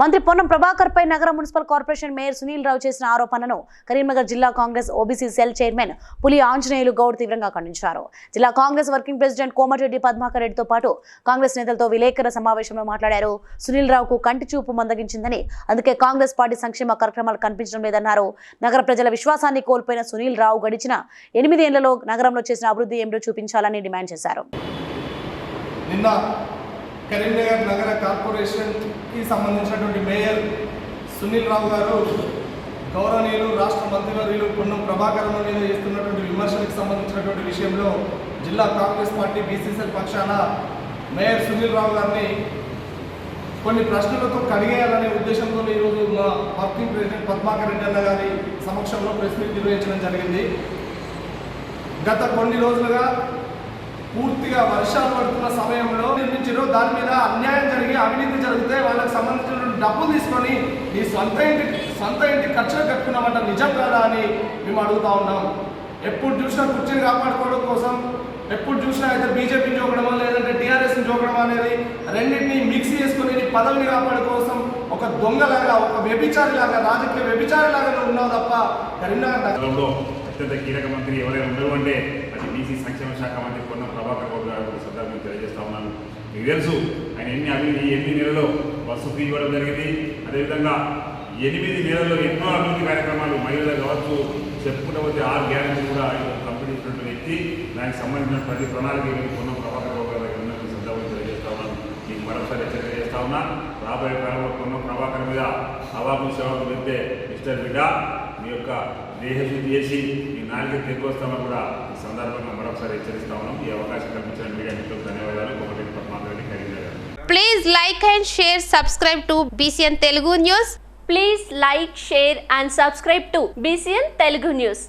మంత్రి పొన్నం ప్రభాకర్ పై నగర municipal corporation mayor Sunil Rao చేసిన ఆరోపణను కరీంనగర్ జిల్లా కాంగ్రెస్ ఓబీసీ సెల్ చైర్మన్ పులి ఆంజనేయులు గౌడ్ తీవ్రంగా ఖండించారు. జిల్లా Congress working president Komatireddy Padmakar రెడ్డితో పాటు కాంగ్రెస్ నేతలతో విలేకరుల సమావేశంలో మాట్లాడారు. సునీల్ రావుకు కంటి చూపు మందగించిందని అందుకే కాంగ్రెస్ పార్టీ సంక్షేమ కార్యక్రమాలు కనిపించడం లేదన్నారు. నగర ప్రజల విశ్వాసాన్ని కోల్పోయిన సునీల్ రావు గడిచిన ఎనిమిది ఏళ్ళలో నగరంలో చేసిన అభివృద్ధి ఏమిటో చూపించాలని డిమాండ్ చేశారు. నిన్న కరీంనగర్ నగర కార్పొరేషన్కి సంబంధించినటువంటి మేయర్ సునీల్ రావు గారు గౌరవనీయులు రాష్ట్ర మంత్రివర్యులు పొన్నం ప్రభాకర్ మీద చేస్తున్నటువంటి విమర్శలకు సంబంధించినటువంటి విషయంలో జిల్లా కాంగ్రెస్ పార్టీ బీసీసీ పక్షాన మేయర్ సునీల్ రావు గారిని కొన్ని ప్రశ్నలతో కడిగేయాలనే ఉద్దేశంతో ఈరోజు మా వర్కింగ్ ప్రెసిడెంట్ పద్మాకర్ రెడ్డి అన్న గారి సమక్షంలో ప్రెస్ మీట్ నిర్వహించడం జరిగింది. గత కొన్ని రోజులుగా పూర్తిగా వర్షాలు పడుతున్న సమయంలో నిర్మించారు దాని మీద అన్యాయం జరిగి అవినీతి జరిగితే వాళ్ళకి సంబంధించిన డబ్బులు తీసుకొని ఈ సొంత ఇంటి సొంత ఇంటి ఖర్చులు కట్టుకున్నామంట. నిజం కాదా అని మేము అడుగుతా ఉన్నాం. ఎప్పుడు చూసినా కుర్చీని కాపాడుకోవడం కోసం ఎప్పుడు చూసినా అయితే బీజేపీని చూపడమో లేదంటే టీఆర్ఎస్ని చూపడం అనేది రెండింటిని మిక్స్ చేసుకుని నీ పదవిని కాపాడు కోసం ఒక దొంగలాగా ఒక వ్యభిచారిలాగా రాజకీయ వ్యభిచారిలాగా నువ్వు ఉన్నావు తప్ప కరీంనగర్ అత్యంత కీలక మంత్రి ఎవరైనా ఉండరు అంటే బీసీ సంక్షేమ శాఖ మంత్రి కొన్న ప్రభాకర్ బాబు గారు సందర్భంగా తెలియజేస్తా ఉన్నాను. మీకు తెలుసు ఆయన ఎన్ని అభివృద్ధి ఎన్ని నెలల్లో బస్సు ఫీ ఇవ్వడం జరిగింది. అదేవిధంగా ఎనిమిది నెలల్లో ఎన్నో అభివృద్ధి కార్యక్రమాలు మహిళలు కావచ్చు చెప్పుకుంటూ పోతే ఆరు గ్యారెంటీ కూడా ఆయన కంపెనీ వ్యక్తి. దానికి సంబంధించిన ప్రతి ప్రణాళిక ఈరోజు ప్రభాకర్ బాబు గారి దగ్గర ఉన్నటువంటి సందర్భంగా తెలియజేస్తా ఉన్నాను. మీకు మరొకసారి హెచ్చరిక చేస్తా ఉన్నా రాబోయే కాలంలో పొన్న ప్రభాకర్ మీద అవాకు సేవకు వెళ్తే మిస్టర్ బిడ్డ మీ యొక్క దేహశుద్ధి చేసి మీ నాలుగు తిరిగి కూడా ఈ సందర్భంగా మరొకసారి హెచ్చరిస్తా ఉన్నాం. ఈ అవకాశం కల్పించిన మీడియా మిత్రులకు ధన్యవాదాలు. ఒకటి Padmakar Karimnagar please like and share subscribe to BCN Telugu news please like share and subscribe to BCN Telugu news